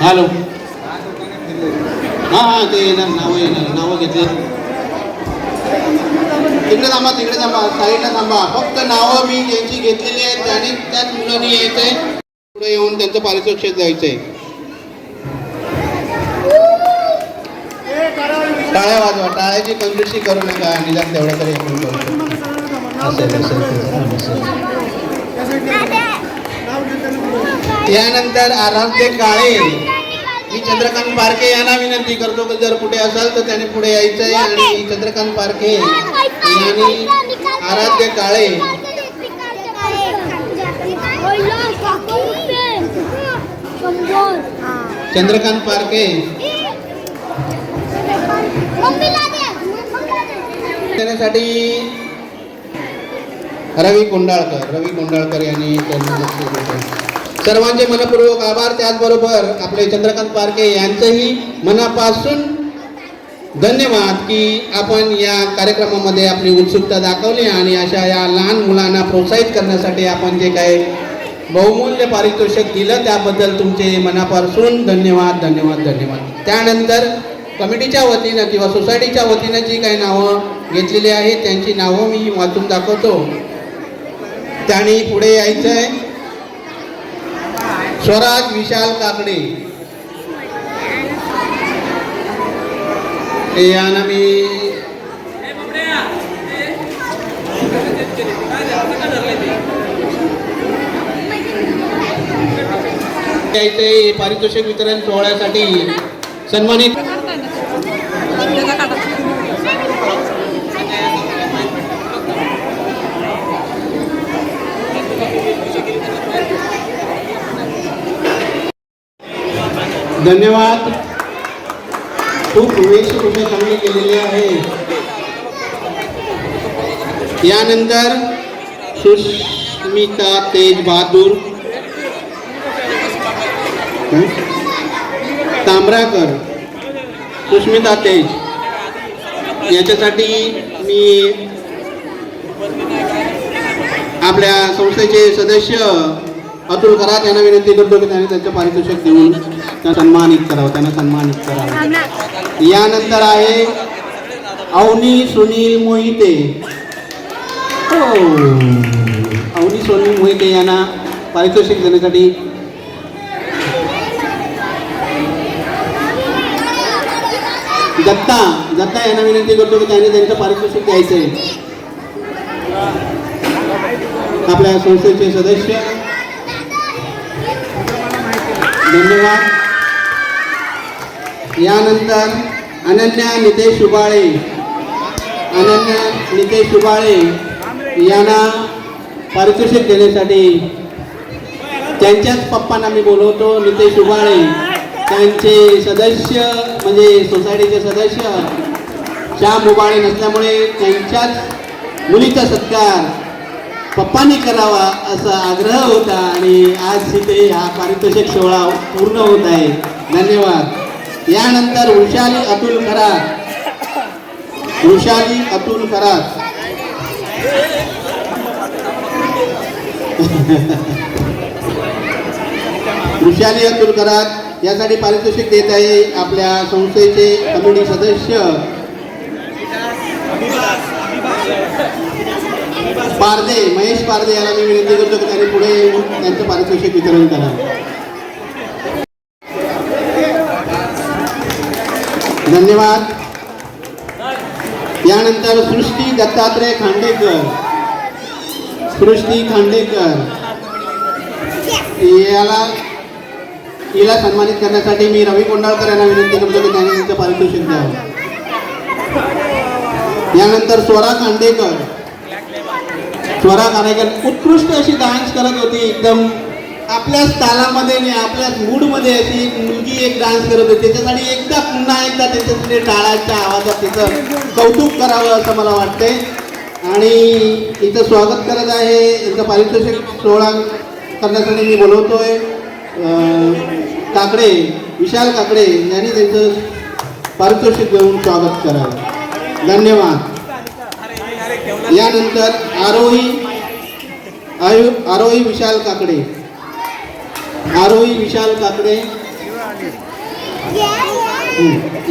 Hello. हां हां ते येणार नावं येणार नावं घेतलं तिकडे थांबा तिकडे थांबा साईडला थांबा. फक्त नावं मी ज्यांची घेतलेली आहेत त्याने त्याच मुलांनी यायचंय. पुढे येऊन त्यांचं पारितोषिक द्यायचंय. टाळ्या वाजवा टाळ्याची कंजूसी करू नका निदान तेवढं तरी त्यानंतर आराध्य काळे. मी चंद्रकांत पारखे यांना विनंती करतो की जर कुठे असाल तर त्याने पुढे यायचं आहे आणि चंद्रकांत पारखे यांनी आराध्य काळे. चंद्रकांत पारखे. देण्यासाठी रवी कोंडाळकर रवी कोंडाळकर यांनी त्यांना. सर्वांचे मनपूर्वक आभार. त्याचबरोबर आपले चंद्रकांत पारखे यांचंही मनापासून धन्यवाद की आपण या कार्यक्रमामध्ये आपली उत्सुकता दाखवली आणि अशा या लहान मुलांना प्रोत्साहित करण्यासाठी आपण जे काही बहुमूल्य पारितोषिक दिलं त्याबद्दल तुमचे मनापासून धन्यवाद धन्यवाद धन्यवाद. त्यानंतर कमिटीच्या वतीनं किंवा सोसायटीच्या वतीनं जी काही नावं घेतलेली आहेत त्यांची नावं मी वाचून दाखवतो. त्यांनी पुढे यायचं आहे स्वराज विशाल काकडे. हे मी पारितोषिक वितरण सोहळ्यासाठी सन्मानित धन्यवाद. खूप वेशभूषा चांगली केलेली आहे. यानंतर सुष्मिता तेज बहादूर. तांबराकर. सुस्मिता तेज. याच्यासाठी मी आपल्या संस्थेचे सदस्य अतुल करा यांना विनंती करतो की त्यांनी त्यांचं पारितोषिक देऊन त्यांना सन्मानित करावं त्यांना सन्मानित करावं. यानंतर आहे अवनी सुनील मोहिते. हो. अवनी सुनील मोहिते यांना पारितोषिक देण्यासाठी दत्ता दत्ता यांना विनंती करतो की त्यांनी त्यांचं पारितोषिक द्यायचं आहे आपल्या संस्थेचे सदस्य धन्यवाद. यानंतर अनन्या नितेश शुबाळे अनन्या नितेश शुबाळे यांना पारितोषिक देण्यासाठी त्यांच्याच पप्पांना मी बोलवतो नितेश शुबाळे त्यांचे सदस्य म्हणजे सोसायटीचे सदस्य श्याम उबाळे नसल्यामुळे त्यांच्याच मुलीचा सत्कार पप्पांनी करावा असा आग्रह होता आणि आज तिथे हा पारितोषिक सोहळा पूर्ण होत आहे. धन्यवाद. यानंतर वृषाली अतुल खरात. वृषाली अतुल खरात. वृषाली अतुल खरात यासाठी पारितोषिक देत आहे आपल्या संस्थेचे कमिटी सदस्य. पारदे महेश पारदे यांना मी विनंती करतो की त्यांनी पुढे येऊन त्यांचं पारितोषिक वितरण करावं. धन्यवाद. यानंतर सृष्टी दत्तात्रय खांडेकर. सृष्टी खांडेकर. याला हिला सन्मानित करण्यासाठी मी रवी कोंडाळकर यांना विनंती करतो की त्यांनी त्यांचं पारितोषिक द्यावं. यानंतर स्वरा खांडेकर. स्वरा खांडेकर उत्कृष्ट अशी डान्स करत होती. एकदम आपल्याच तालामध्ये आणि आपल्याच मूडमध्ये अशी एक मुलगी एक डान्स करत होती. त्याच्यासाठी एकदा पुन्हा एकदा त्याच्यासाठी टाळाच्या आवाजात तिचं कौतुक करावं असं मला वाटते आणि इथं स्वागत करत आहे इथं पारितोषिक सोहळा करण्यासाठी मी बोलवतोय. काकडे विशाल काकडे यांनी त्यांचं पारितोषिक देऊन स्वागत करावं. धन्यवाद. यानंतर आरोही आयु आरोही विशाल काकडे. आरोही विशाल काकडे.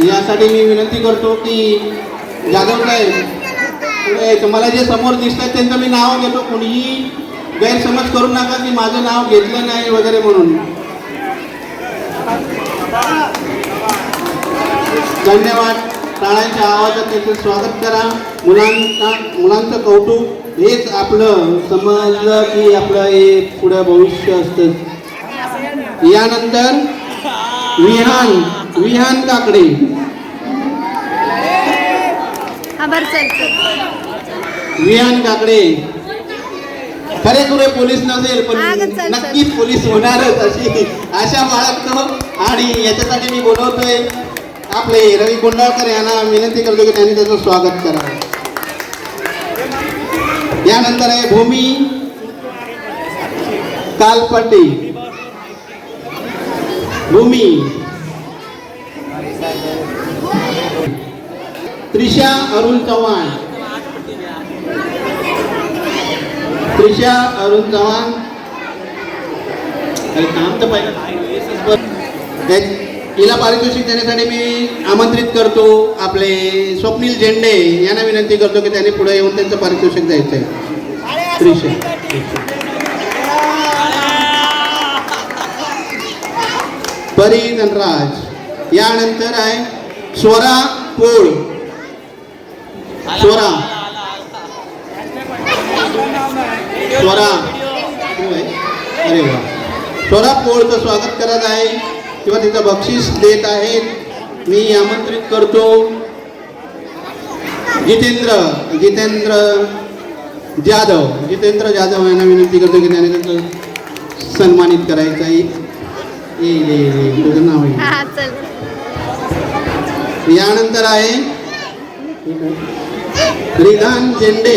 यासाठी मी विनंती करतो की जाधव साहेब तुम्हाला मला जे समोर दिसतात त्यांचं मी नाव घेतो. कोणीही गैरसमज करू नका की माझं नाव घेतलं नाही वगैरे म्हणून. धन्यवाद. टाळ्यांच्या आवाजात त्याचं स्वागत करा. मुलांना मुलांचं कौतुक. हेच आपलं समजलं की आपलं हे पुढं भविष्य असतं. यानंतर विहान विहान काकडे. विहान काकडे. खरे तुरे पोलीस नसेल पण. नक्कीच पोलीस होणारच अशी आशा बाळगतो. आणि याच्यासाठी मी बोलवतोय आपले रवी कोंडाळकर यांना विनंती करतो की त्यांनी त्याचं स्वागत करावं यानंतर आहे भूमी कालपट्टी. भूमी. त्रिशा अरुण चव्हाण. त्रिशा अरुण चव्हाण. अरे काम तर पाहिजे त्या- हिला पारितोषिक देण्यासाठी मी आमंत्रित करतो आपले स्वप्नील झेंडे यांना विनंती करतो की त्यांनी पुढे येऊन त्यांचं पारितोषिक द्यायचं आहे. त्रिशा परी धनराज यानंतर आहे स्वरा पोळ. स्वरा. स्वरा. अरे वा. स्वरा पोळचं स्वागत करत आहे. किंवा तिचं बक्षीस देत आहेत. मी आमंत्रित करतो. जितेंद्र जितेंद्र जाधव जितेंद्र जाधव यांना विनंती करतो की त्याने त्याचं सन्मानित करायचं येईल तुझं नाव यानंतर आहे. रिधान झेंडे.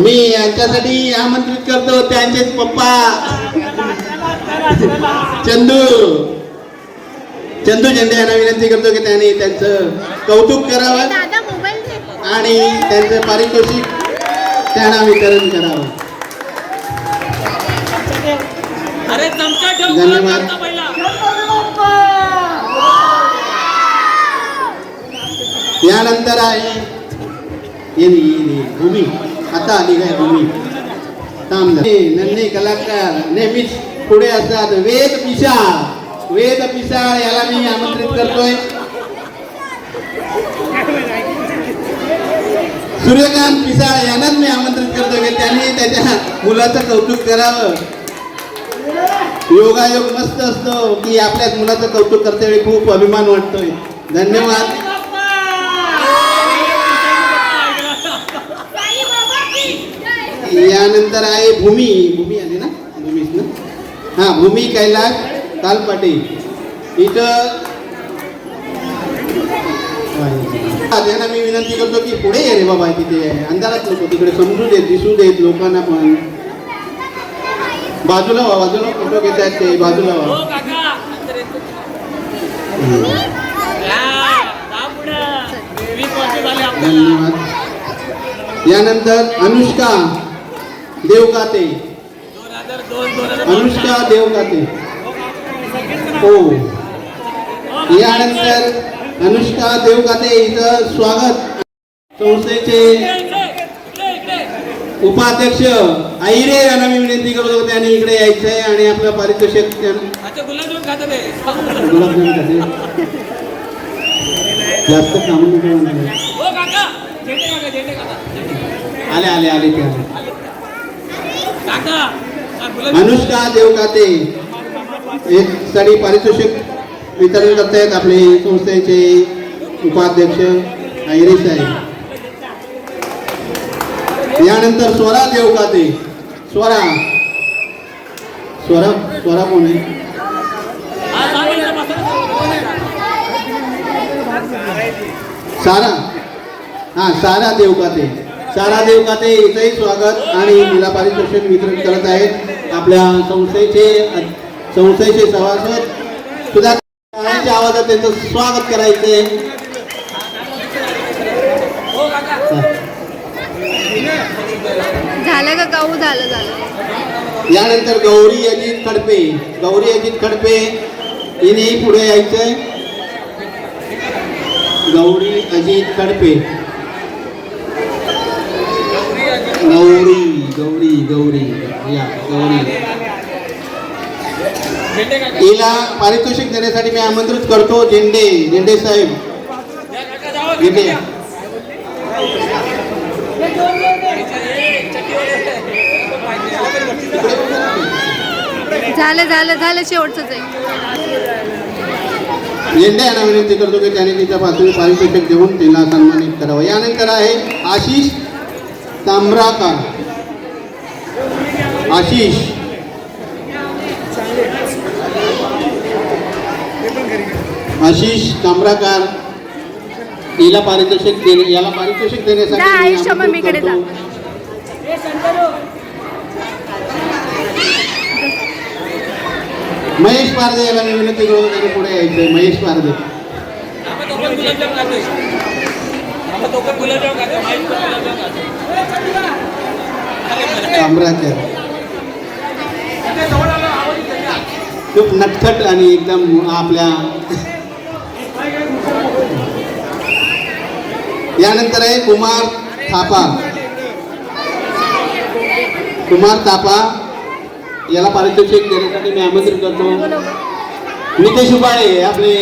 मी यांच्यासाठी आमंत्रित करतो त्यांचेच पप्पा. चंदू. चंदू झेंडे यांना विनंती करतो की त्यांनी त्यांचं कौतुक करावं आणि त्यांचं पारितोषिक त्यांना वितरण करावं. धन्यवाद. यानंतर आहे भूमी. आता आली काय तुम्ही? थांब नन्हे कलाकार नेहमीच पुढे असतात. वेद पिशाळ. वेद पिसाळ याला मी आमंत्रित करतोय. सूर्यकांत पिसाळ यांनाच मी आमंत्रित करतोय की त्यांनी त्याच्या मुलाचं कौतुक करावं. योगायोग मस्त असतो की आपल्याच मुलाचं कौतुक करते वेळी खूप अभिमान वाटतोय. धन्यवाद. यानंतर आहे भूमी. भूमी आली ना? भूमीच ना? हा भूमी कैलास कालपाटे इथं त्यांना मी विनंती करतो की पुढे ये रे बाबा तिथे अंधारात नको तिकडे समजू देत दिसू देत लोकांना पण. बाजूला व्हा बाजूला फोटो घेत आहेत ते बाजूला हो झाली आपल्याला धन्यवाद. यानंतर अनुष्का. देवकाते हजार अनुष्का देवकाते हो. यानंतर अनुष्का देवकाते इथं स्वागत. संस्थेचे उपाध्यक्ष आईरे यांना मी विनंती करतो त्यांनी इकडे यायचं आहे आणि आपलं पारितोषिक जास्त काम. हो. आले आले आले ते आले काका हा, गुलाबजामुन. अनुष्का देवकाते एक साठी पारितोषिक वितरण करतायत आपले संस्थेचे उपाध्यक्ष आयरे साहेब. यानंतर स्वरा देवकाते. स्वरा. स्वरा स्वरा कोण आहे? हा. सारा. हा सारा देवकाते. सारा देवकाते इथंही स्वागत आणि तिला पारितोषिक वितरण करत आहेत आपल्या संस्थेचे संस्थेचे सभासद सुद्धा टाळ्यांच्या आवाजात त्यांचं स्वागत करायचंय. काका झालं का झालं झालं झालं. यानंतर गौरी अजित खडपे गौरी अजित खडपे हिनेही पुढे यायचंय. गौरी अजित खडपे. गौरी गौरी गौरी. या गौरी. हिला पारितोषिक देण्यासाठी मी आमंत्रित करतो झेंडे झेंडे साहेब. झेंडे. झालं झालं झालं शेवटचंच आहे झेंडे यांना विनंती करतो की त्याने तिच्या पासून पारितोषिक देऊन तिला सन्मानित करावं. यानंतर आहे आशिष. तांबराकर आशिष. आशिष तांबराकर हिला पारितोषिक देणे याला पारितोषिक देण्यासाठी. महेश पारदे याला मी विनंती करतो त्याने पुढे यायचंय. महेश पारदे. खूप नटखट आणि एकदम आपल्या यानंतर आहे कुमार थापा. कुमार थापा. याला पारितोषिक देण्यासाठी मी आमंत्रित करतो. नितेश उपाळे आपले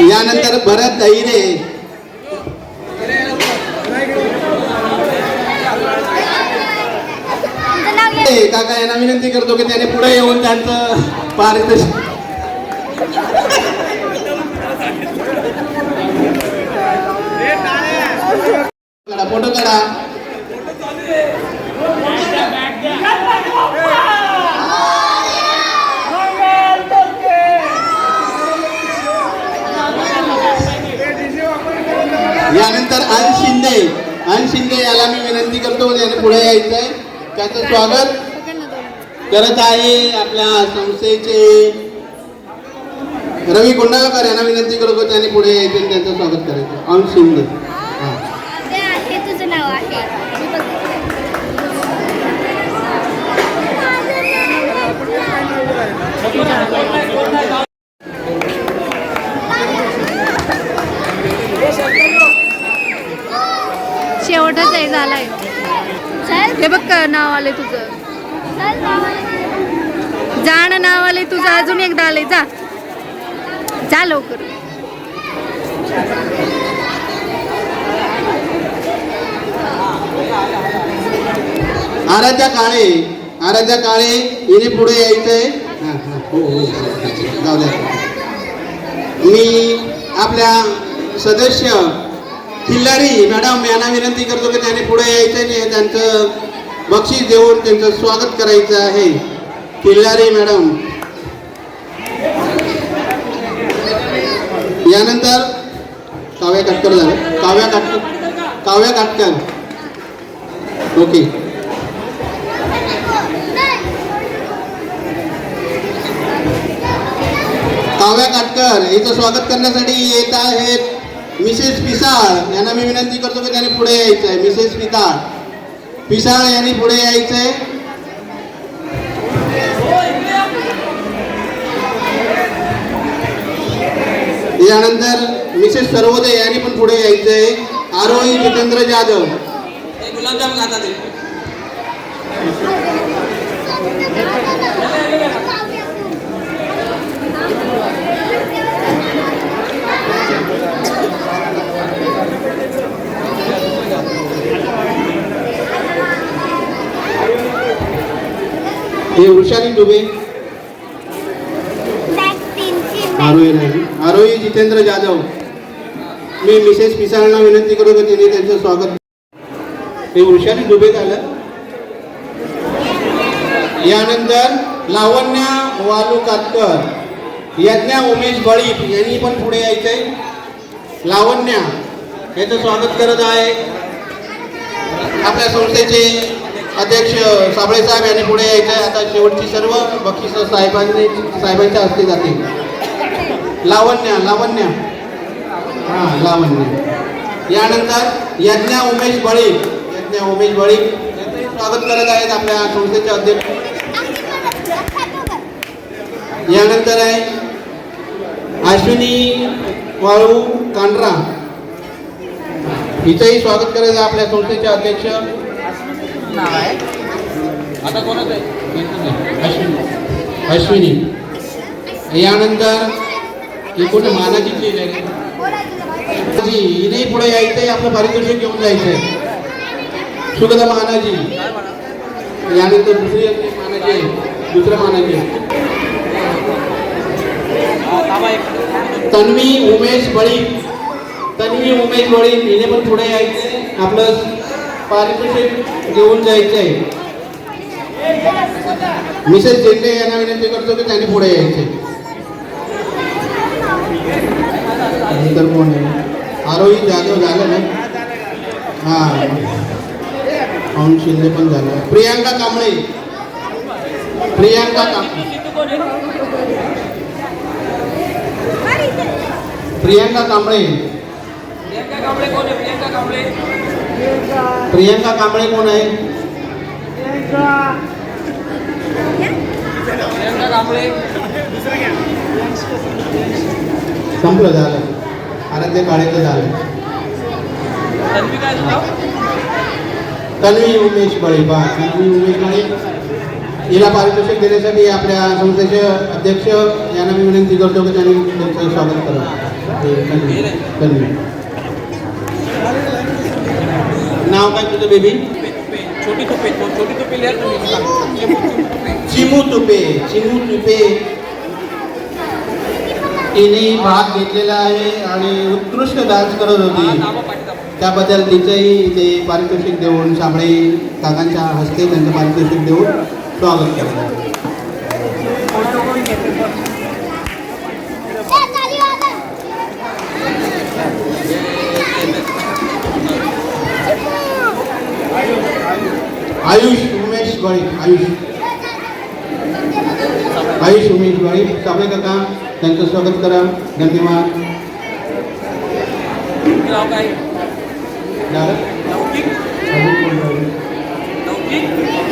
यानंतर भरत दैरे काका यांना विनंती करतो की त्याने पुढे येऊन त्यांचं पारितोषिक फोटो काढा यानंतर अन शिंदे अन शिंदे याला मी विनंती करतो त्याने पुढे यायचंय. त्याचं स्वागत. करत आहे आपल्या संस्थेचे रवी गोंडाळकर यांना विनंती करतो त्याने पुढे यायचे आणि त्यांचं स्वागत करायचं. अन शिंदे. ते आहे तुझं नाव आहे. शेवटच आहे झालाय. हे बघ का नाव आले तुझं? जाण नाव आले तुझं. अजून एकदा आले जा. जा लवकर. आराध्या काळे. आराध्या काळे हिने पुढे यायचंय हो हो, हो, हो, हो, जाऊ द्या. मी आपल्या सदस्य खिल्लारी मॅडम यांना विनंती करतो की त्याने पुढे यायचं नाही त्यांचं बक्षीस देऊन त्यांचं स्वागत करायचं आहे. खिल्लारी मॅडम. यानंतर काव्या काटकर झालं. काव्या काटकर काव्या काटकर. ओके. काव्या काटकर हिचं स्वागत करण्यासाठी येत आहेत मिसेस पिसाळ. यांना मी विनंती करतो की त्यांनी पुढे यायचं आहे. मिसेस पिसाळ. पिसाळ यांनी पुढे यायचंय यानंतर मिसेस सर्वोदय यांनी पण पुढे यायचंय आरोही जितेंद्र जाधव. गुलाबजाम खातात हे वृषाली दुबे आरोही आरोही जितेंद्र जाधव. मी मिसेस पिसाळांना विनंती करू की तिने त्यांचं स्वागत हे वृषाली दुबे झालं. यानंतर लावण्या वालू कातकर यज्ञा उमेश बळीप यांनी पण पुढे यायचंय. लावण्या याचं स्वागत करत आहे. आपल्या संस्थेचे अध्यक्ष साबळे साहेब यांनी पुढे यायचं आहे आता शेवटची सर्व बक्षीस साहेबांनी साहेबांच्या हस्ते जातील. लावण्या लावण्या. हां लावण्य. यानंतर यज्ञा उमेश बळी. यज्ञा उमेश बळी. यांचंही स्वागत करत आहेत आपल्या संस्थेचे अध्यक्ष. यानंतर आहे अश्विनी वाळू कांड्रा. हिचंही स्वागत करायचं आहे आपल्या संस्थेचे अध्यक्ष. आता कोणाचं आहे? अश्विनी. अश्विनी. यानंतर ही कुठे आहे रे? मानाजी हिने पुढे यायचंय आपलं पारितोषिक घेऊन जायचंय. सुगदा मानाजी. यानंतर दुसरी मानाजी आहे. दुसरं मानाजी आहे. तन्वी उमेश बळी. तन्वी उमेश बळी हिने पण पुढे यायचंय. आपलं पारितोषिक घेऊन जायचंय मिसेस जेंडे यांना विनंती करतो की त्यांनी पुढे यायचे. नंतर कोण आहे? आरोही जाधव झालं ना? हा. पवन शिंदे पण झालं. प्रियांका कांबळे. प्रियांका कांबळे. प्रियांका कांबळे. प्रियांका कांबळे कोण आहे? प्रियांका कांबळे. प्रियांका. कांबळे कोण आहे? प्रियंका. कांबळे. संपलं झालं. आराध्य काळेचं झालं. तन्वी उमेश बळी. बा तन्वी उमेश बळी. हिला पारितोषिक देण्यासाठी आपल्या संस्थेचे अध्यक्ष यांना मी विनंती करतो की त्यांनी त्यांचं स्वागत करावं हे तन्वी तन्वी नाव काय तुझं बेबी छोटी तुपे छोटी तुपे चिमू तुपे चिमू तुपे. तिने भाग घेतलेला आहे आणि उत्कृष्ट डान्स करत होती. त्याबद्दल तिचंही ते पारितोषिक देऊन साबळे काकांच्या हस्ते त्यांचं पारितोषिक देऊन स्वागत करतात आयुष बळी आयुष आयुष साबळे काका त्यांचं स्वागत करा. धन्यवाद? लौकिक.